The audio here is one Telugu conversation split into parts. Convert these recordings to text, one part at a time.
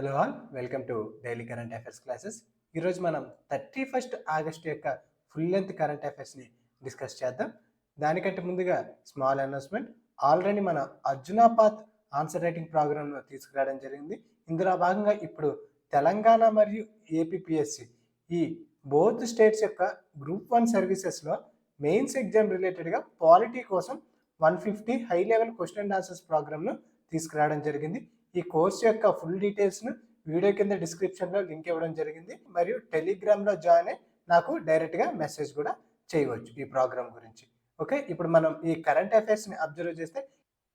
Hello all welcome to daily current affairs classes. ఈరోజు మనం థర్టీ ఫస్ట్ ఆగస్ట్ యొక్క ఫుల్ లెంత్ కరెంట్ అఫైర్స్ని డిస్కస్ చేద్దాం. దానికంటే ముందుగా స్మాల్ అనౌన్స్మెంట్ ఆల్రెడీ మన అర్జునాపాత్ ఆన్సర్ రైటింగ్ ప్రోగ్రామ్ను తీసుకురావడం జరిగింది. ఇందులో భాగంగా ఇప్పుడు తెలంగాణ మరియు ఏపీపీఎస్సి ఈ బోత్ స్టేట్స్ యొక్క గ్రూప్ వన్ సర్వీసెస్లో మెయిన్స్ ఎగ్జామ్ రిలేటెడ్గా పాలిటీ కోసం one fifty high level question and answers ప్రోగ్రామ్ను తీసుకురావడం జరిగింది. ఈ కోర్స్ యొక్క ఫుల్ డీటెయిల్స్ను వీడియో కింద డిస్క్రిప్షన్లో లింక్ ఇవ్వడం జరిగింది. మరియు టెలిగ్రామ్లో జాయిన్ అయ్యి నాకు డైరెక్ట్గా మెసేజ్ కూడా చేయవచ్చు ఈ ప్రోగ్రామ్ గురించి. ఓకే? ఇప్పుడు మనం ఈ కరెంట్ అఫైర్స్ని అబ్జర్వ్ చేస్తే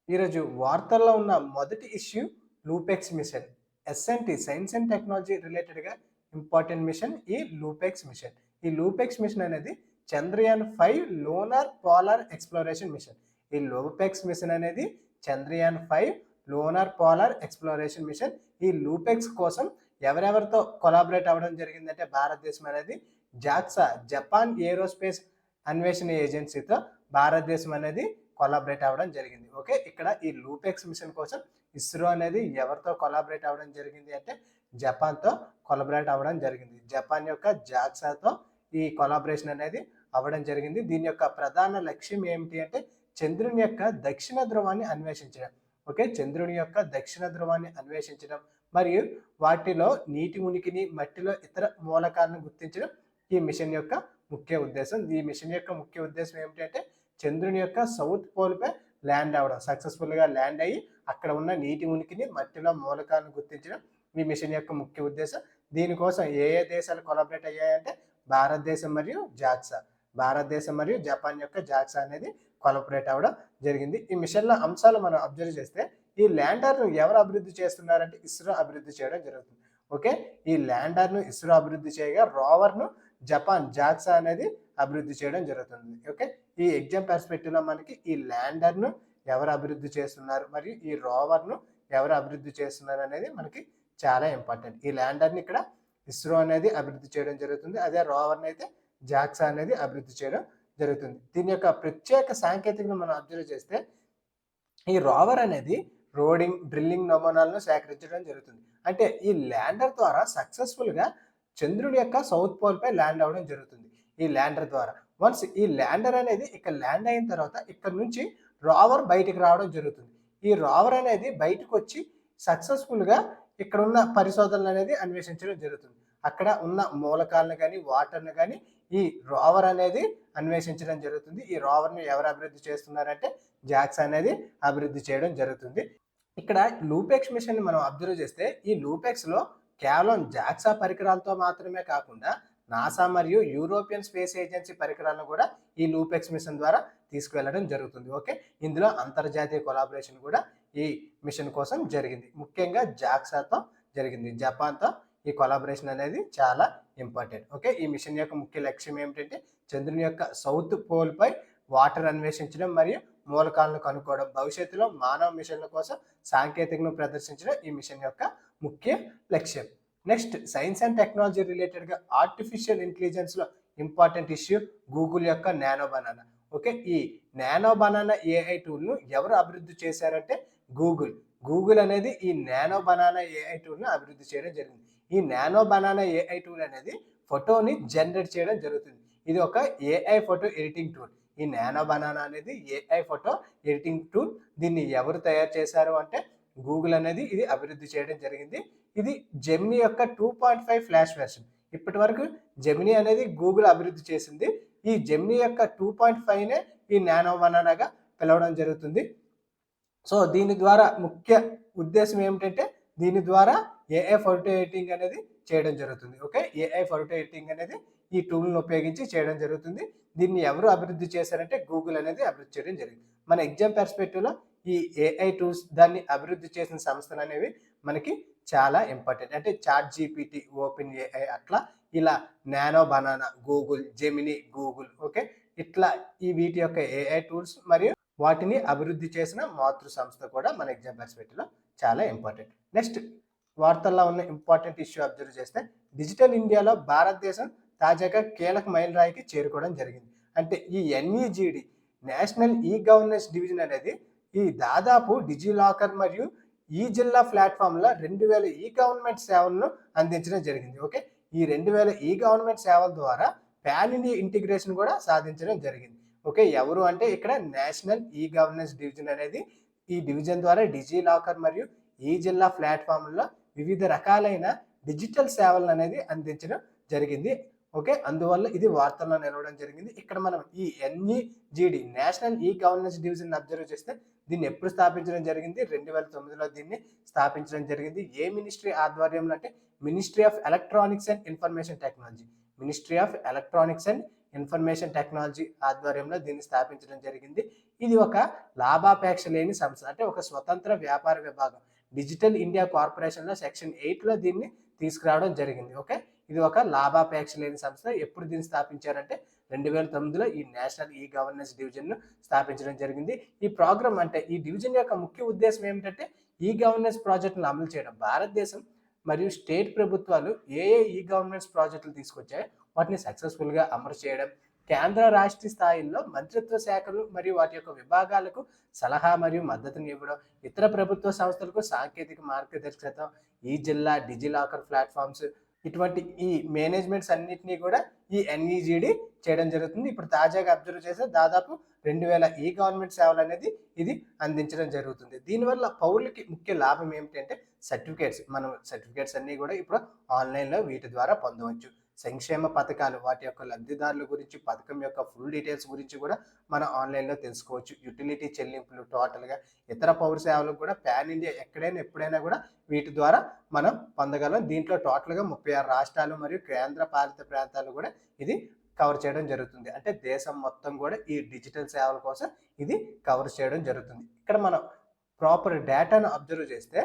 ఈరోజు వార్తల్లో ఉన్న మొదటి issue LUPEX mission. S N T science and technology రిలేటెడ్గా ఇంపార్టెంట్ మిషన్ ఈ లూపెక్స్ మిషన్. ఈ లూపెక్స్ మిషన్ అనేది Chandrayaan five lunar polar exploration mission ఈ లూపెక్స్ మిషన్ అనేది Chandrayaan five lunar polar exploration mission ఈ లూపెక్స్ కోసం ఎవరెవరితో కొలాబరేట్ అవ్వడం జరిగిందంటే భారతదేశం అనేది జాక్సా జపాన్ ఏరోస్పేస్ అన్వేషణ ఏజెన్సీతో భారతదేశం అనేది కొలాబరేట్ అవ్వడం జరిగింది. ఓకే? ఇక్కడ ఈ లూపెక్స్ మిషన్ కోసం ఇస్రో అనేది ఎవరితో కొలాబరేట్ అవ్వడం జరిగింది అంటే జపాన్తో కొలాబరేట్ అవ్వడం జరిగింది. జపాన్ యొక్క జాక్సాతో ఈ కొలాబరేషన్ అనేది అవ్వడం జరిగింది. దీని యొక్క ప్రధాన లక్ష్యం ఏమిటి అంటే చంద్రుని యొక్క దక్షిణ ధ్రువాన్ని అన్వేషించడం. ఓకే? చంద్రుని యొక్క దక్షిణ ధ్రువాన్ని అన్వేషించడం మరియు వాటిలో నీటి ఉనికిని మట్టిలో ఇతర మూలకాలను గుర్తించడం ఈ మిషన్ యొక్క ముఖ్య ఉద్దేశం. ఈ మిషన్ యొక్క ముఖ్య ఉద్దేశం ఏమిటంటే చంద్రుని యొక్క సౌత్ పోల్పై ల్యాండ్ అవ్వడం సక్సెస్ఫుల్గా ల్యాండ్ అయ్యి అక్కడ ఉన్న నీటి ఉనికిని మట్టిలో మూలకాలను గుర్తించడం ఈ మిషన్ యొక్క ముఖ్య ఉద్దేశం. దీనికోసం ఏ ఏ దేశాలు కొలాబరేట్ అయ్యాయంటే భారతదేశం మరియు జాక్సా. భారతదేశం మరియు జపాన్ యొక్క జాక్సా అనేది కొలాబరేట్ అవ్వడం. జరిగింది. ఈ మిషన్ల అంశాలు మనం అబ్జర్వ్ చేస్తే ఈ ల్యాండర్ను ఎవరు అభివృద్ధి చేస్తున్నారంటే ఇస్రో అభివృద్ధి చేయడం జరుగుతుంది. ఓకే? ఈ ల్యాండర్ను ఇస్రో అభివృద్ధి చేయగా రోవర్ను జపాన్ జాక్సా అనేది అభివృద్ధి చేయడం జరుగుతుంది. ఓకే? ఈ ఎగ్జామ్ పర్స్పెక్టివ్లో మనకి ఈ ల్యాండర్ను ఎవరు అభివృద్ధి చేస్తున్నారు మరియు ఈ రోవర్ను ఎవరు అభివృద్ధి చేస్తున్నారు అనేది మనకి చాలా ఇంపార్టెంట్. ఈ ల్యాండర్ని ఇక్కడ ఇస్రో అనేది అభివృద్ధి చేయడం జరుగుతుంది. అదే రోవర్ని అయితే జాక్సా అనేది అభివృద్ధి చేయడం జరుగుతుంది. దీని యొక్క ప్రత్యేక సాంకేతికను మనం అబ్జర్వ్ చేస్తే ఈ రోవర్ అనేది రోడింగ్ డ్రిల్లింగ్ నమూనాలను సేకరించడం జరుగుతుంది. అంటే ఈ ల్యాండర్ ద్వారా సక్సెస్ఫుల్గా చంద్రుడి యొక్క సౌత్ పోల్పై ల్యాండ్ అవ్వడం జరుగుతుంది. ఈ ల్యాండర్ ద్వారా. వన్స్ ఈ ల్యాండర్ అనేది ఇక్కడ ల్యాండ్ అయిన తర్వాత ఇక్కడ నుంచి రావర్ బయటికి రావడం జరుగుతుంది. ఈ రావర్ అనేది బయటకు వచ్చి సక్సెస్ఫుల్గా ఇక్కడ ఉన్న పరిశోధనలు అనేది అన్వేషించడం జరుగుతుంది. అక్కడ ఉన్న మూలకాలను కానీ వాటర్ను కానీ ఈ రోవర్ అనేది అన్వేషించడం జరుగుతుంది. ఈ రోవర్ని ఎవరు అభివృద్ధి చేస్తున్నారంటే జాక్స్ అనేది అభివృద్ధి చేయడం జరుగుతుంది. ఇక్కడ లూపెక్స్ మిషన్ని మనం అబ్జర్వ్ చేస్తే ఈ లూపెక్స్లో కేవలం జాక్సా పరికరాలతో మాత్రమే కాకుండా నాసా మరియు యూరోపియన్ స్పేస్ ఏజెన్సీ పరికరాలను కూడా ఈ లూపెక్స్ మిషన్ ద్వారా తీసుకువెళ్ళడం జరుగుతుంది. ఓకే? ఇందులో అంతర్జాతీయ కొలాబరేషన్ కూడా ఈ మిషన్ కోసం జరిగింది. ముఖ్యంగా జాక్సాతో జరిగింది. జపాన్తో ఈ కొలాబరేషన్ అనేది చాలా ఇంపార్టెంట్ ఓకే ఈ మిషన్ యొక్క ముఖ్య లక్ష్యం ఏమిటంటే చంద్రుని యొక్క సౌత్ పోల్పై వాటర్ అన్వేషించడం మరియు మూలకాలను కనుక్కోవడం. భవిష్యత్తులో మానవ మిషన్ల కోసం సాంకేతికను ప్రదర్శించడం ఈ మిషన్ యొక్క ముఖ్య లక్ష్యం. నెక్స్ట్ సైన్స్ అండ్ టెక్నాలజీ రిలేటెడ్గా ఆర్టిఫిషియల్ ఇంటెలిజెన్స్లో ఇంపార్టెంట్ ఇష్యూ గూగుల్ యొక్క నానో బనానా ఓకే ఈ నానో బనానా ఏఐ టూల్ను ఎవరు అభివృద్ధి చేశారంటే గూగుల్ గూగుల్ అనేది ఈ నానో బనానా ఏఐ టూల్ను అభివృద్ధి చేయడం జరిగింది. ఈ నానో బనానా ఏఐ టూల్ అనేది ఫోటోని జనరేట్ చేయడం జరుగుతుంది. ఇది ఒక ఏఐ ఫోటో ఎడిటింగ్ టూల్ ఈ నానో బనానా అనేది ఏఐ ఫోటో ఎడిటింగ్ టూల్ దీన్ని ఎవరు తయారు చేశారు అంటే గూగుల్ అనేది ఇది అభివృద్ధి చేయడం జరిగింది. ఇది జెమిని యొక్క two point five flash version ఇప్పటి వరకు జెమినీ అనేది గూగుల్ అభివృద్ధి చేసింది. ఈ జెమినీ యొక్క టూ పాయింట్ ఫైవ్నే ఈ నానో బనానాగా పిలవడం జరుగుతుంది. సో దీని ద్వారా ముఖ్య ఉద్దేశం ఏమిటంటే దీని ద్వారా ఏఐ ఫోటో అనేది చేయడం జరుగుతుంది ఓకే ఏఐ ఫోటో అనేది ఈ టూల్ను ఉపయోగించి చేయడం జరుగుతుంది. దీన్ని ఎవరు అభివృద్ధి చేశారంటే గూగుల్ అనేది అభివృద్ధి చేయడం జరిగింది. మన ఎగ్జామ్ పర్స్పెక్టివ్లో ఈ ఏఐ టూల్స్ దాన్ని అభివృద్ధి చేసిన సంస్థలు అనేవి మనకి చాలా ఇంపార్టెంట్ అంటే చాట్ జీపీటీ ఓపెన్ ఏఐ అట్లా ఇలా nano banana Google Gemini Google okay ఇట్లా ఈ వీటి యొక్క ఏఐ టూల్స్ మరియు వాటిని అభివృద్ధి చేసిన మాతృ సంస్థ కూడా మన ఎగ్జామ్ పర్స్పెక్టివ్లో చాలా ఇంపార్టెంట్ నెక్స్ట్ వార్తల్లో ఉన్న ఇంపార్టెంట్ ఇష్యూ అబ్జర్వ్ చేస్తే డిజిటల్ ఇండియాలో భారతదేశం తాజాగా కీలక మైలురాయికి చేరుకోవడం జరిగింది. అంటే ఈ NEGD national e governance division అనేది ఈ దాదాపు డిజిలాకర్ మరియు ఈ జిల్లా ప్లాట్ఫామ్లో రెండు వేల ఈ గవర్నమెంట్ సేవలను అందించడం జరిగింది. ఓకే? ఈ రెండు వేల ఈ గవర్నమెంట్ సేవల ద్వారా పాన్ ఇండియా ఇంటిగ్రేషన్ కూడా సాధించడం జరిగింది. ఓకే? ఎవరు అంటే ఇక్కడ నేషనల్ ఈ గవర్నెన్స్ డివిజన్ అనేది ఈ డివిజన్ ద్వారా డిజీ లాకర్ మరియు ఈ జిల్లా ప్లాట్ఫామ్లో వివిధ రకాలైన డిజిటల్ సేవలను అనేది అందించడం జరిగింది. ఓకే? అందువల్ల ఇది వార్తల్లో నిలవడం జరిగింది. ఇక్కడ మనం ఈ NEGD national e governance division observe చేస్తే దీన్ని ఎప్పుడు స్థాపించడం జరిగింది? రెండు వేల తొమ్మిదిలో దీన్ని స్థాపించడం జరిగింది. ఏ మినిస్ట్రీ ఆధ్వర్యంలో అంటే ministry of electronics and information technology. Ministry of electronics and information technology ఆధ్వర్యంలో దీన్ని స్థాపించడం జరిగింది. ఇది ఒక లాభాపేక్ష లేని సంస్థ అంటే ఒక స్వతంత్ర వ్యాపార విభాగం. డిజిటల్ ఇండియా కార్పొరేషన్లో సెక్షన్ ఎయిట్లో దీన్ని తీసుకురావడం జరిగింది ఓకే? ఇది ఒక లాభాపేక్ష లేని సంస్థ. ఎప్పుడు దీన్ని స్థాపించారంటే రెండు వేల తొమ్మిదిలో ఈ నేషనల్ ఈ గవర్నెన్స్ డివిజన్ను స్థాపించడం జరిగింది. ఈ ప్రోగ్రామ్ అంటే ఈ డివిజన్ యొక్క ముఖ్య ఉద్దేశం ఏమిటంటే ఈ గవర్నెన్స్ ప్రాజెక్టును అమలు చేయడం. భారతదేశం మరియు స్టేట్ ప్రభుత్వాలు ఏ ఏ ఈ గవర్నెన్స్ ప్రాజెక్టులు తీసుకొచ్చాయో వాటిని సక్సెస్ఫుల్గా అమలు చేయడం కేంద్ర రాష్ట్ర స్థాయిల్లో మంత్రిత్వ శాఖలు మరియు వాటి యొక్క విభాగాలకు సలహా మరియు మద్దతుని ఇవ్వడం ఇతర ప్రభుత్వ సంస్థలకు సాంకేతిక మార్గదర్శకత్వం ఈ జిల్లా డిజిలాకర్ ప్లాట్ఫామ్స్ ఇటువంటి ఈ మేనేజ్మెంట్స్ అన్నిటినీ కూడా ఈ ఎన్ఈజీడి చేయడం జరుగుతుంది. ఇప్పుడు తాజాగా అబ్జర్వ్ చేస్తే దాదాపు రెండు వేల ఈ గవర్నమెంట్ సేవలు అనేది ఇది అందించడం జరుగుతుంది. దీనివల్ల పౌరులకి ముఖ్య లాభం ఏమిటంటే సర్టిఫికేట్స్. మనం సర్టిఫికేట్స్ అన్నీ కూడా ఇప్పుడు ఆన్లైన్లో వీటి ద్వారా పొందవచ్చు. సంక్షేమ పథకాలు వాటి యొక్క లబ్ధిదారుల గురించి పథకం యొక్క ఫుల్ డీటెయిల్స్ గురించి కూడా మనం ఆన్లైన్లో తెలుసుకోవచ్చు. యూటిలిటీ చెల్లింపులు టోటల్గా ఇతర పౌర సేవలకు కూడా ప్యాన్ ఇండియా ఎక్కడైనా ఎప్పుడైనా కూడా వీటి ద్వారా మనం పొందగలం. దీంట్లో టోటల్గా ముప్పై ఆరు రాష్ట్రాలు మరియు కేంద్ర పాలిత ప్రాంతాలు కూడా ఇది కవర్ చేయడం జరుగుతుంది. అంటే దేశం మొత్తం కూడా ఈ డిజిటల్ సేవల కోసం ఇది కవర్ చేయడం జరుగుతుంది. ఇక్కడ మనం ప్రాపర్ డేటాను అబ్జర్వ్ చేస్తే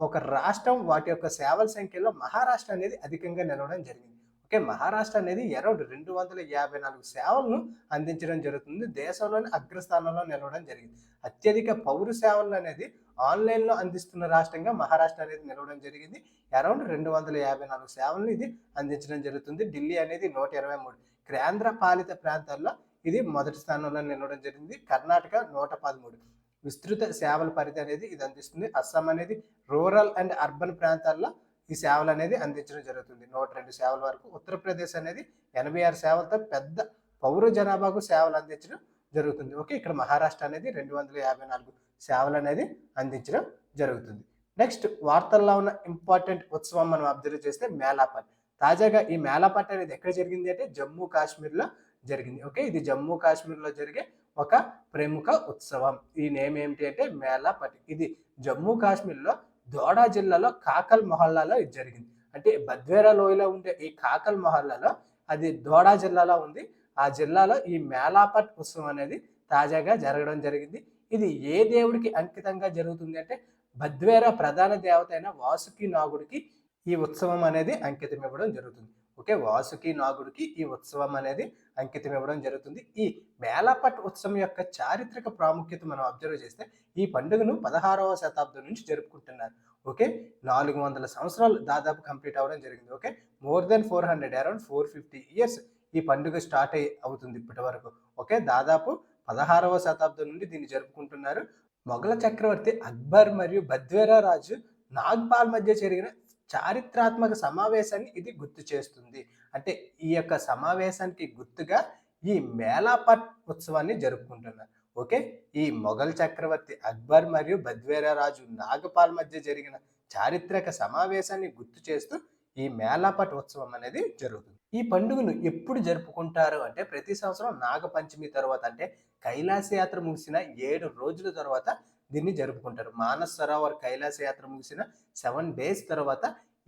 ఒక రాష్ట్రం వాటి యొక్క సేవల సంఖ్యలో మహారాష్ట్ర అనేది అధికంగా నిలవడం జరిగింది. ఓకే మహారాష్ట్ర అనేది అరౌండ్ రెండు వందల యాభై నాలుగు సేవలను అందించడం జరుగుతుంది. దేశంలోని అగ్రస్థానంలో నిలవడం జరిగింది. అత్యధిక పౌర సేవలు అనేది ఆన్లైన్లో అందిస్తున్న రాష్ట్రంగా మహారాష్ట్ర అనేది నిలవడం జరిగింది. అరౌండ్ రెండు వందల యాభై నాలుగు సేవలను ఇది అందించడం జరుగుతుంది. ఢిల్లీ అనేది నూట ఇరవై మూడు. కేంద్ర పాలిత ప్రాంతాల్లో ఇది మొదటి స్థానంలో నిలవడం జరిగింది. కర్ణాటక నూట పదమూడు. విస్తృత సేవల పరిధి అనేది ఇది అందిస్తుంది. అస్సాం అనేది రూరల్ అండ్ అర్బన్ ప్రాంతాల్లో ఈ సేవలు అనేది అందించడం జరుగుతుంది. నూట రెండు సేవల వరకు ఉత్తరప్రదేశ్ అనేది ఎనభై ఆరు సేవలతో పెద్ద పౌర జనాభాకు సేవలు అందించడం జరుగుతుంది. ఓకే ఇక్కడ మహారాష్ట్ర అనేది రెండు వందల యాభై నాలుగు సేవలు అనేది అందించడం జరుగుతుంది. నెక్స్ట్ వార్తల్లో ఉన్న ఇంపార్టెంట్ ఉత్సవం మనం అబ్జర్వ్ చేస్తే మేళాపట్ తాజాగా ఈ మేళాపట్ అనేది ఎక్కడ జరిగింది అంటే జమ్మూ కాశ్మీర్లో జరిగింది. ఓకే ఇది జమ్మూ కాశ్మీర్లో జరిగే ఒక ప్రముఖ ఉత్సవం. ఈ నేమ్ ఏమిటి అంటే మేళాపట్ ఇది జమ్మూ కాశ్మీర్లో దోడా జిల్లాలో కాకల్ మొహల్లాలో ఇది జరిగింది. అంటే బద్వేరా లోయలో ఉండే ఈ కాకల్ మొహల్లాలో అది దోడా జిల్లాలో ఉంది. ఆ జిల్లాలో ఈ మేళాపట్ ఉత్సవం అనేది తాజాగా జరగడం జరిగింది. ఇది ఏ దేవుడికి అంకితంగా జరుగుతుంది అంటే బద్వేరా ప్రధాన దేవత అయిన వాసుకి నాగుడికి ఈ ఉత్సవం అనేది అంకితం ఇవ్వడం జరుగుతుంది. ఓకే? వాసుకి నాగుడికి ఈ ఉత్సవం అనేది అంకితం ఇవ్వడం జరుగుతుంది. ఈ మేళాపట్ ఉత్సవం యొక్క చారిత్రక ప్రాముఖ్యత మనం అబ్జర్వ్ చేస్తే ఈ పండుగను పదహారవ శతాబ్దం నుంచి జరుపుకుంటున్నారు. ఓకే? నాలుగు వందల సంవత్సరాలు దాదాపు కంప్లీట్ అవ్వడం జరిగింది. Okay? More than four hundred around four fifty years ఈ పండుగ స్టార్ట్ అయ్యి అవుతుంది ఇప్పటి వరకు. ఓకే? దాదాపు పదహారవ శతాబ్దం నుండి దీన్ని జరుపుకుంటున్నారు. మొఘల చక్రవర్తి అక్బర్ మరియు బద్వేరా రాజు నాగ్పాల్ మధ్య జరిగిన చారిత్రాత్మక సమావేశాన్ని ఇది గుర్తు చేస్తుంది. అంటే ఈ యొక్క సమావేశానికి గుర్తుగా ఈ మేళాపట్ ఉత్సవాన్ని జరుపుకుంటున్నారు. ఓకే? ఈ మొఘల్ చక్రవర్తి అక్బర్ మరియు బద్వేరా రాజు నాగపాల్ మధ్య జరిగిన చారిత్రక సమావేశాన్ని గుర్తు చేస్తూ ఈ మేళాపట్ ఉత్సవం అనేది జరుగుతుంది. ఈ పండుగను ఎప్పుడు జరుపుకుంటారు? అంటే ప్రతి సంవత్సరం నాగపంచమి తర్వాత అంటే కైలాస యాత్ర ముగిసిన ఏడు రోజుల తర్వాత దీన్ని జరుపుకుంటారు. మానస్ సరోవర్ కైలాస యాత్ర ముగిసిన సెవెన్ డేస్ తర్వాత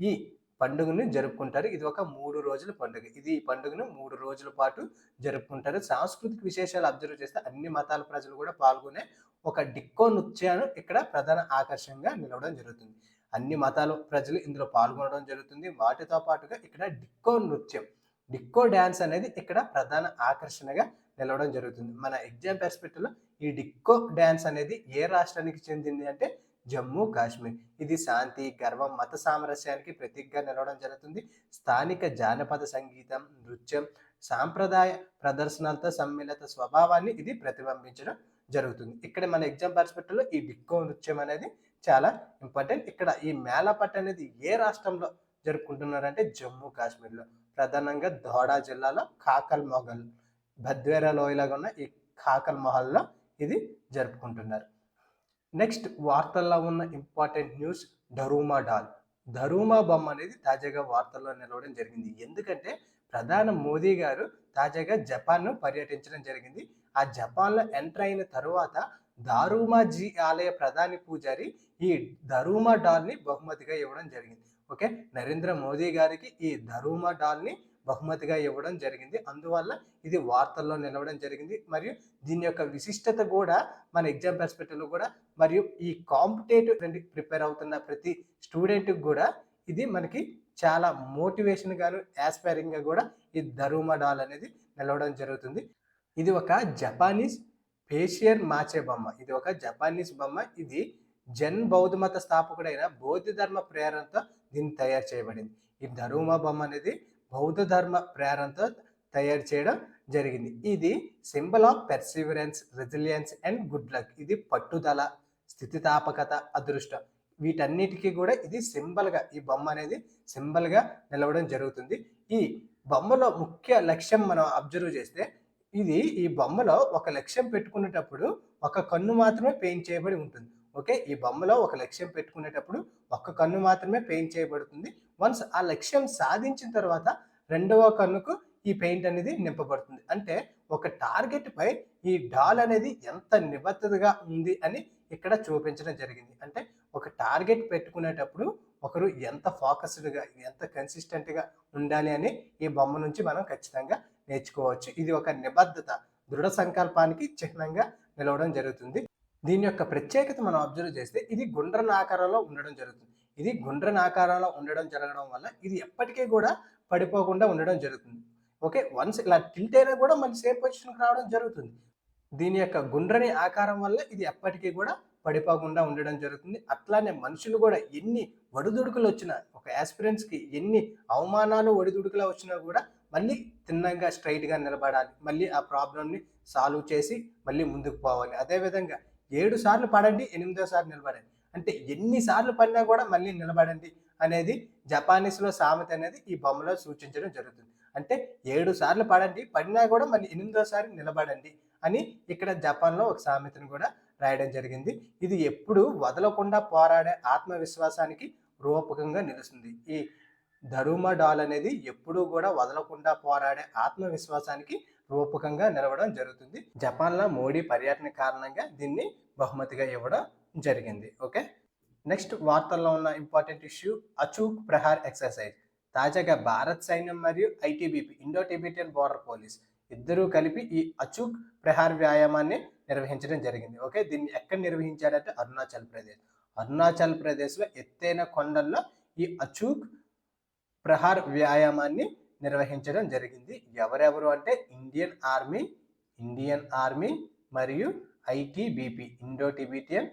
ఈ పండుగను జరుపుకుంటారు. ఇది ఒక మూడు రోజుల పండుగ. ఇది ఈ పండుగను మూడు రోజుల పాటు జరుపుకుంటారు. సాంస్కృతిక విశేషాలు అబ్జర్వ్ చేస్తే అన్ని మతాల ప్రజలు కూడా పాల్గొనే ఒక డిక్కో నృత్యాన్ని ఇక్కడ ప్రధాన ఆకర్షణగా నిలవడం జరుగుతుంది. అన్ని మతాల ప్రజలు ఇందులో పాల్గొనడం జరుగుతుంది. వాటితో పాటుగా ఇక్కడ డిక్కో నృత్యం డిక్కో డ్యాన్స్ అనేది ఇక్కడ ప్రధాన ఆకర్షణగా నిలవడం జరుగుతుంది. మన ఎగ్జామ్ పెర్స్పెక్టివ్లో ఈ డిక్కో డ్యాన్స్ అనేది ఏ రాష్ట్రానికి చెందింది అంటే జమ్మూ కాశ్మీర్. ఇది శాంతి గర్వం మత సామరస్యానికి ప్రతీకగా నిలవడం జరుగుతుంది. స్థానిక జానపద సంగీతం నృత్యం సాంప్రదాయ ప్రదర్శనలతో సమ్మిళిత స్వభావాన్ని ఇది ప్రతిబింబించడం జరుగుతుంది. ఇక్కడ మన ఎగ్జామ్ పర్స్పెక్టివ్లో ఈ డిక్కో నృత్యం అనేది చాలా ఇంపార్టెంట్. ఇక్కడ ఈ మేళపట్ అనేది ఏ రాష్ట్రంలో జరుపుకుంటున్నారంటే జమ్మూ కాశ్మీర్లో. ప్రధానంగా దోడా జిల్లాలో కాకల్ మొఘల్ భద్వేరా లోయలాగా ఉన్న ఈ కాకల్ మహల్లో ఇది జరుపుకుంటున్నారు. నెక్స్ట్ వార్తల్లో ఉన్న important news Daruma doll. Daruma బొమ్మ అనేది తాజాగా వార్తల్లో నిలవడం జరిగింది. ఎందుకంటే ప్రధాని మోదీ గారు తాజాగా జపాన్ను పర్యటించడం జరిగింది. ఆ జపాన్లో ఎంటర్ అయిన తరువాత దారుమాజీ ఆలయ ప్రధాని పూజారి ఈ ధరూమా డాల్ని బహుమతిగా ఇవ్వడం జరిగింది. ఓకే? నరేంద్ర మోదీ గారికి ఈ ధరూమా డాల్ని బహుమతిగా ఇవ్వడం జరిగింది. అందువల్ల ఇది వార్తల్లో నిలవడం జరిగింది. మరియు దీని యొక్క విశిష్టత కూడా మన ఎగ్జామ్ పర్స్పెక్టివ్లో కూడా మరియు ఈ కాంపిటేటివ్ ప్రిపేర్ అవుతున్న ప్రతి స్టూడెంట్కి కూడా ఇది మనకి చాలా మోటివేషన్ గాను యాస్పైరింగ్గా కూడా ఈ ధరూమా డాల్ అనేది నిలవడం జరుగుతుంది. ఇది ఒక జపానీస్ పేషియర్ మాచే బొమ్మ. ఇది ఒక జపానీస్ బొమ్మ. ఇది జన్ బౌద్ధ మత స్థాపకుడైన బౌద్ధ ధర్మ ప్రేరణతో దీన్ని తయారు చేయబడింది. ఈ ధరూమా బొమ్మ అనేది బౌద్ధ ధర్మ ప్రేరణతో తయారు చేయడం జరిగింది. ఇది symbol of perseverance resilience and good luck. ఇది పట్టుదల స్థితితాపకత అదృష్టం. వీటన్నిటికీ కూడా ఇది సింబల్గా ఈ బొమ్మ అనేది సింబల్గా నిలవడం జరుగుతుంది. ఈ బొమ్మలో ముఖ్య లక్ష్యం మనం అబ్జర్వ్ చేస్తే ఇది ఈ బొమ్మలో ఒక లక్ష్యం పెట్టుకునేటప్పుడు ఒక కన్ను మాత్రమే పెయింట్ చేయబడి ఉంటుంది. ఓకే? ఈ బొమ్మలో ఒక లక్ష్యం పెట్టుకునేటప్పుడు ఒక్క కన్ను మాత్రమే పెయింట్ చేయబడుతుంది. వన్స్ ఆ లక్ష్యం సాధించిన తర్వాత రెండవ కన్నుకు ఈ పెయింట్ అనేది నింపబడుతుంది. అంటే ఒక టార్గెట్ పై ఈ డాల్ అనేది ఎంత నిబద్ధతగా ఉంది అని ఇక్కడ చూపించడం జరిగింది. అంటే ఒక టార్గెట్ పెట్టుకునేటప్పుడు ఒకరు ఎంత ఫోకస్డ్గా ఎంత కన్సిస్టెంట్గా ఉండాలి అని ఈ బొమ్మ నుంచి మనం ఖచ్చితంగా నేర్చుకోవచ్చు. ఇది ఒక నిబద్ధత దృఢ సంకల్పానికి చిహ్నంగా నిలవడం జరుగుతుంది. దీని యొక్క ప్రత్యేకత మనం అబ్జర్వ్ చేస్తే ఇది గుండ్రన ఆకారంలో ఉండడం జరుగుతుంది. ఇది గుండ్రని ఆకారంలో ఉండడం జరగడం వల్ల ఇది ఎప్పటికీ కూడా పడిపోకుండా ఉండడం జరుగుతుంది. ఓకే వన్స్ ఇలా టిల్ట్ అయినా కూడా మళ్ళీ సేమ్ పొజిషన్కి రావడం జరుగుతుంది. దీని యొక్క గుండ్రని ఆకారం వల్ల ఇది ఎప్పటికీ కూడా పడిపోకుండా ఉండడం జరుగుతుంది. అట్లానే మనుషులు కూడా ఎన్ని ఒడిదుడుకులు వచ్చినా ఒక యాస్పిరెంట్స్కి ఎన్ని అవమానాలు ఒడిదుడుకులు వచ్చినా కూడా మళ్ళీ తిన్నంగా స్ట్రైట్గా నిలబడాలి. మళ్ళీ ఆ ప్రాబ్లమ్ని సాల్వ్ చేసి మళ్ళీ ముందుకు పోవాలి. అదేవిధంగా ఏడు సార్లు పడండి ఎనిమిదో సార్లు నిలబడండి. అంటే ఎన్నిసార్లు పడినా కూడా మళ్ళీ నిలబడండి అనేది జపానీస్లో సామెత అనేది ఈ బొమ్మలో సూచించడం జరుగుతుంది. అంటే ఏడు సార్లు పడండి పడినా కూడా మళ్ళీ ఎనిమిదోసారి నిలబడండి అని ఇక్కడ జపాన్లో ఒక సామెతను కూడా రాయడం జరిగింది. ఇది ఎప్పుడు వదలకుండా పోరాడే ఆత్మవిశ్వాసానికి రూపకంగా నిలుస్తుంది. ఈ ధరుమ డాల్ అనేది ఎప్పుడూ కూడా వదలకుండా పోరాడే ఆత్మవిశ్వాసానికి రూపకంగా నిలవడం జరుగుతుంది. జపాన్లో మోడీ పర్యటన కారణంగా దీన్ని బహుమతిగా ఇవ్వడం జరిగింది. ఓకే? నెక్స్ట్ వార్తల్లో ఉన్న important issue Achook Prahar exercise. తాజాగా భారత్ సైన్యం మరియు ITBP Indo Tibetan border police ఇద్దరూ కలిపి ఈ అచూక్ ప్రహార్ వ్యాయామాన్ని నిర్వహించడం జరిగింది. ఓకే? దీన్ని ఎక్కడ నిర్వహించారంటే అరుణాచల్ ప్రదేశ్. అరుణాచల్ ప్రదేశ్లో ఎత్తైన కొండల్లో ఈ అచూక్ ప్రహార్ వ్యాయామాన్ని నిర్వహించడం జరిగింది. ఎవరెవరు అంటే ఇండియన్ ఆర్మీ ఇండియన్ ఆర్మీ మరియు ITBP Indo Tibetan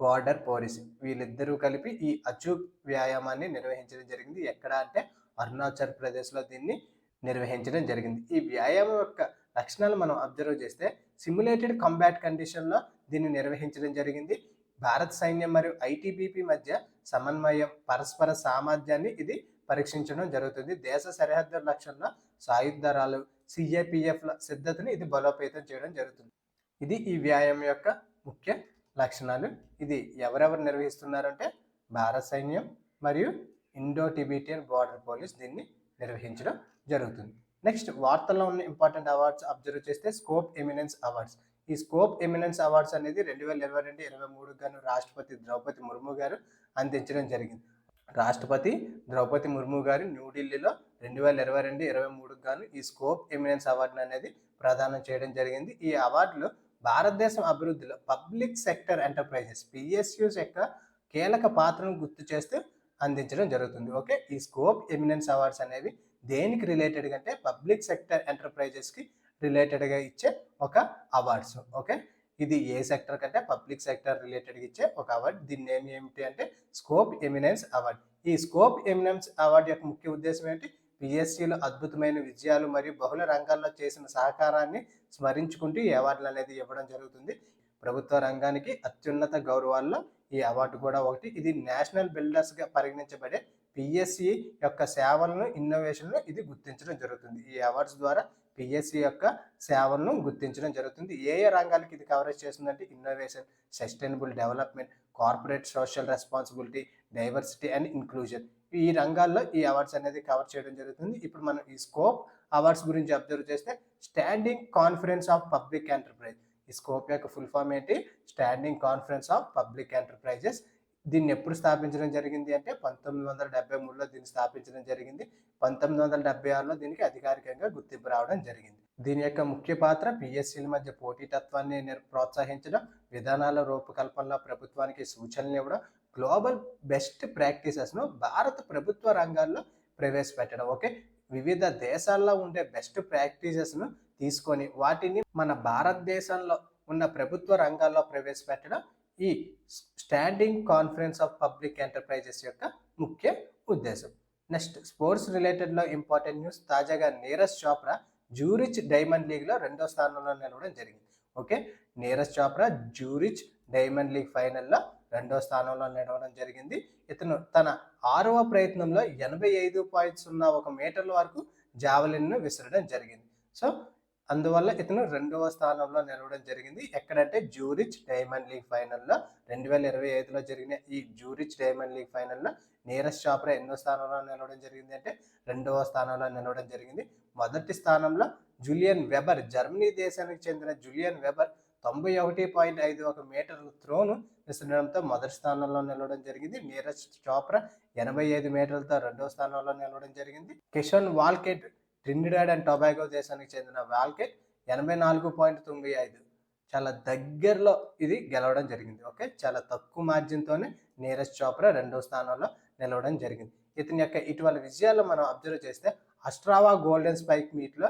border police. వీళ్ళిద్దరూ కలిపి ఈ అచూక్ వ్యాయామాన్ని నిర్వహించడం జరిగింది. ఎక్కడ అంటే అరుణాచల్ ప్రదేశ్లో దీన్ని నిర్వహించడం జరిగింది. ఈ వ్యాయామం యొక్క లక్షణాలు మనం అబ్జర్వ్ చేస్తే సిమ్యులేటెడ్ కంబాట్ కండిషన్లో దీన్ని నిర్వహించడం జరిగింది. భారత సైన్యం మరియు ఐటీబీపీ మధ్య సమన్వయం పరస్పర సామర్థ్యాన్ని ఇది పరీక్షించడం జరుగుతుంది. దేశ సరిహద్దు లక్ష్యంలో సాయుధరాలు సిఏపిఎఫ్ల సిద్ధతని ఇది బలోపేతం చేయడం జరుగుతుంది. ఇది ఈ వ్యాయామం యొక్క ముఖ్య లక్షణాలు. ఇది ఎవరెవరు నిర్వహిస్తున్నారంటే భారత సైన్యం మరియు ఇండో టిబిటియన్ బార్డర్ పోలీస్ దీన్ని నిర్వహించడం జరుగుతుంది. నెక్స్ట్ వార్తల్లో ఉన్న ఇంపార్టెంట్ అవార్డ్స్ అబ్జర్వ్ చేస్తే స్కోప్ ఎమినెన్స్ అవార్డ్స్. ఈ స్కోప్ ఎమినెన్స్ అవార్డ్స్ అనేది రెండు వేల ఇరవై రెండు ఇరవై మూడు గాను రాష్ట్రపతి ద్రౌపది ముర్ము గారు అందించడం జరిగింది. రాష్ట్రపతి ద్రౌపది ముర్ము గారు న్యూఢిల్లీలో రెండు వేల ఇరవై రెండు ఇరవై మూడుకు గాను ఈ స్కోప్ ఎమినెన్స్ అవార్డును అనేది ప్రదానం చేయడం జరిగింది. ఈ అవార్డులు భారతదేశం అభివృద్ధిలో పబ్లిక్ సెక్టర్ ఎంటర్ప్రైజెస్ పిఎస్యూస్ యొక్క కీలక పాత్రను గుర్తు చేస్తూ అందించడం జరుగుతుంది. ఓకే? ఈ స్కోప్ ఎమినెన్స్ అవార్డ్స్ అనేవి దేనికి రిలేటెడ్ అంటే పబ్లిక్ సెక్టర్ ఎంటర్ప్రైజెస్కి రిలేటెడ్గా ఇచ్చే ఒక అవార్డ్స్. ఓకే? ఇది ఏ సెక్టర్ కంటే పబ్లిక్ సెక్టర్ రిలేటెడ్గా ఇచ్చే ఒక అవార్డ్. దీని నేమ్ ఏమిటి అంటే స్కోప్ ఎమినెన్స్ అవార్డ్. ఈ స్కోప్ ఎమినెన్స్ అవార్డు యొక్క ముఖ్య ఉద్దేశం ఏంటి పిఎస్సిలో అద్భుతమైన విజయాలు మరియు బహుళ రంగాల్లో చేసిన సహకారాన్ని స్మరించుకుంటూ ఈ అవార్డులు అనేది ఇవ్వడం జరుగుతుంది. ప్రభుత్వ రంగానికి అత్యున్నత గౌరవాల్లో ఈ అవార్డు కూడా ఒకటి. ఇది నేషనల్ బిల్డర్స్గా పరిగణించబడే పిఎస్సి యొక్క సేవలను ఇన్నోవేషన్లు ఇది గుర్తించడం జరుగుతుంది. ఈ అవార్డ్స్ ద్వారా పిఎస్సి యొక్క సేవలను గుర్తించడం జరుగుతుంది. ఏ ఏ రంగాలకి ఇది కవరేజ్ చేస్తుందంటే innovation sustainable development corporate social responsibility diversity and inclusion. ఈ రంగాల్లో ఈ అవార్డ్స్ అనేది కవర్ చేయడం జరుగుతుంది. ఇప్పుడు మనం ఈ స్కోప్ అవార్డ్స్ గురించి అబ్జర్వ్ చేస్తే standing conference of public enterprise. ఈ స్కోప్ యొక్క ఫుల్ ఫామ్ ఏంటి? Standing conference of public enterprises. దీన్ని ఎప్పుడు స్థాపించడం జరిగింది అంటే పంతొమ్మిది వందల డెబ్బై మూడులో దీన్ని స్థాపించడం జరిగింది. పంతొమ్మిది వందల డెబ్బై ఆరులో దీనికి అధికారికంగా గుర్తింపు రావడం జరిగింది. దీని యొక్క ముఖ్య పాత్ర పిఎస్సీల మధ్య పోటీతత్వాన్ని ప్రోత్సహించడం విధానాల రూపకల్పనలో ప్రభుత్వానికి సూచనలు ఇవ్వడం గ్లోబల్ బెస్ట్ ప్రాక్టీసెస్ను భారత ప్రభుత్వ రంగాల్లో ప్రవేశపెట్టడం. ఓకే? వివిధ దేశాల్లో ఉండే బెస్ట్ ప్రాక్టీసెస్ను తీసుకొని వాటిని మన భారతదేశంలో ఉన్న ప్రభుత్వ రంగాల్లో ప్రవేశపెట్టడం ఈ standing conference of public enterprises యొక్క ముఖ్య ఉద్దేశం. నెక్స్ట్ స్పోర్ట్స్ రిలేటెడ్లో ఇంపార్టెంట్ న్యూస్ తాజాగా నీరజ్ చోప్రా జూరిచ్ డైమండ్ లీగ్లో రెండో స్థానంలో నిలవడం జరిగింది. Okay? Neeraj Chopra Zurich diamond league ఫైనల్లో రెండో స్థానంలో నిలవడం జరిగింది. ఇతను తన ఆరవ ప్రయత్నంలో ఎనభై ఐదు పాయింట్ సున్నా ఒక మీటర్ల వరకు జావలిన్ను విసరడం జరిగింది. సో అందువల్ల ఇతను రెండవ స్థానంలో నిలవడం జరిగింది. ఎక్కడంటే జూరిచ్ డైమండ్ లీగ్ ఫైనల్లో రెండు వేల ఇరవై ఐదులో జరిగిన ఈ జూరిచ్ డైమండ్ లీగ్ ఫైనల్లో నీరజ్ చాప్రా ఎన్నో స్థానంలో నిలవడం జరిగింది అంటే రెండవ స్థానంలో నిలవడం జరిగింది. మొదటి స్థానంలో జూలియన్ వెబర్ జర్మనీ దేశానికి చెందిన జూలియన్ వెబర్ తొంభై ఒకటి పాయింట్ ఐదు ఒక మీటర్ల త్రోను విసరడంతో మొదటి స్థానంలో నిలవడం జరిగింది. నీరజ్ చోప్రా ఎనభై ఐదు మీటర్లతో రెండవ స్థానంలో నిలవడం జరిగింది. Keshorn Walcott Trinidad and Tobago దేశానికి చెందిన వాల్కెట్ ఎనభై నాలుగు పాయింట్ తొంభై ఐదు. చాలా దగ్గరలో ఇది గెలవడం జరిగింది. ఓకే? చాలా తక్కువ మార్జిన్తోనే నీరజ్ చోప్రా రెండో స్థానంలో నిలవడం జరిగింది. ఇతని యొక్క ఇటీవల విజయాలు మనం అబ్జర్వ్ చేస్తే అస్ట్రావా గోల్డెన్ స్పైక్ మీట్లో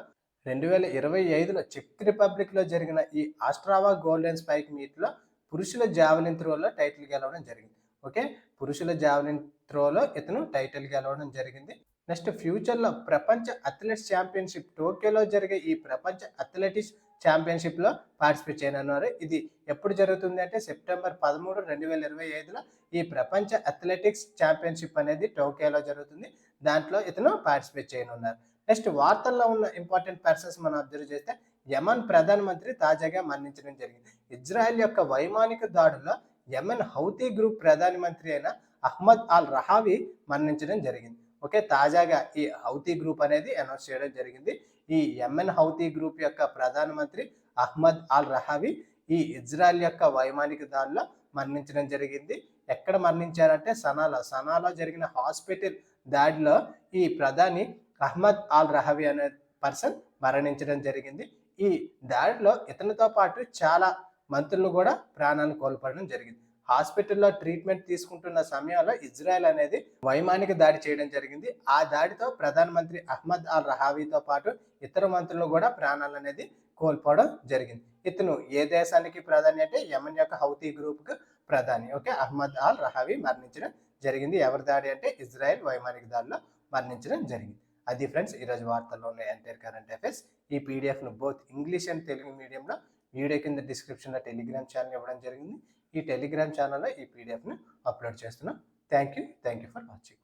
రెండు వేల ఇరవై ఐదులో చెక్ రిపబ్లిక్లో జరిగిన ఈ ఆస్ట్రావా గోల్డెన్ స్పైక్ మీట్లో పురుషుల జావలిన్ త్రోలో టైటిల్ గెలవడం జరిగింది. ఓకే? పురుషుల జావలిన్ త్రోలో ఇతను టైటిల్ గెలవడం జరిగింది. నెక్స్ట్ ఫ్యూచర్లో ప్రపంచ అథ్లెట్స్ ఛాంపియన్షిప్ టోక్యోలో జరిగే ఈ ప్రపంచ అథ్లెటిక్స్ ఛాంపియన్షిప్లో పార్టిసిపేట్ చేయనున్నారు. ఇది ఎప్పుడు జరుగుతుంది అంటే సెప్టెంబర్ పదమూడు రెండు వేల ఇరవై ఐదులో ఈ ప్రపంచ అథ్లెటిక్స్ ఛాంపియన్షిప్ అనేది టోక్యోలో జరుగుతుంది. దాంట్లో ఇతను పార్టిసిపేట్ చేయనున్నారు. నెక్స్ట్ వార్తల్లో ఉన్న ఇంపార్టెంట్ పర్సన్స్ మనం అబ్జర్వ్ చేస్తే యమన్ ప్రధానమంత్రి తాజాగా మరణించడం జరిగింది. ఇజ్రాయెల్ యొక్క వైమానిక దాడుల్లో యమన్ హౌతీ గ్రూప్ ప్రధానమంత్రి అయిన అహ్మద్ అల్ రహావి మరణించడం జరిగింది. ఓకే తాజాగా ఈ హౌతీ గ్రూప్ అనేది అనౌన్స్ చేయడం జరిగింది. ఈ ఎంఎన్ హౌతీ గ్రూప్ యొక్క ప్రధానమంత్రి అహ్మద్ అల్ రహావి ఈ ఇజ్రాయెల్ యొక్క వైమానిక దాడిలో మరణించడం జరిగింది. ఎక్కడ మరణించారంటే సనాలో సనాలో జరిగిన హాస్పిటల్ దాడిలో ఈ ప్రధాని అహ్మద్ అల్ రహవి అనే పర్సన్ మరణించడం జరిగింది. ఈ దాడిలో ఇతనితో పాటు చాలా మంత్రులు కూడా ప్రాణాలు కోల్పోవడం జరిగింది. హాస్పిటల్లో ట్రీట్మెంట్ తీసుకుంటున్న సమయంలో ఇజ్రాయెల్ అనేది వైమానిక దాడి చేయడం జరిగింది. ఆ దాడితో ప్రధానమంత్రి అహ్మద్ అల్ రహావీతో పాటు ఇతర మంత్రులు కూడా ప్రాణాలు అనేది కోల్పోవడం జరిగింది. ఇతను ఏ దేశానికి ప్రధాని అంటే యమన్ యొక్క హౌతీ గ్రూప్కు ప్రధాని. ఓకే? అహ్మద్ అల్ రహావీ మరణించడం జరిగింది. ఎవరి దాడి అంటే ఇజ్రాయెల్ వైమానిక దాడిలో మరణించడం జరిగింది. అది ఫ్రెండ్స్ ఈరోజు వార్తల్లోనే ఎంటైర్ కరెంట్ అఫైర్స్ ఈ పీడిఎఫ్ను బోత్ ఇంగ్లీష్ అండ్ తెలుగు మీడియంలో వీడియో కింద డిస్క్రిప్షన్లో టెలిగ్రామ్ ఛానల్ ఇవ్వడం జరిగింది. ఈ టెలిగ్రామ్ ఛానల్లో ఈ పీడిఎఫ్ను అప్లోడ్ చేస్తున్నాం. Thank you thank you for watching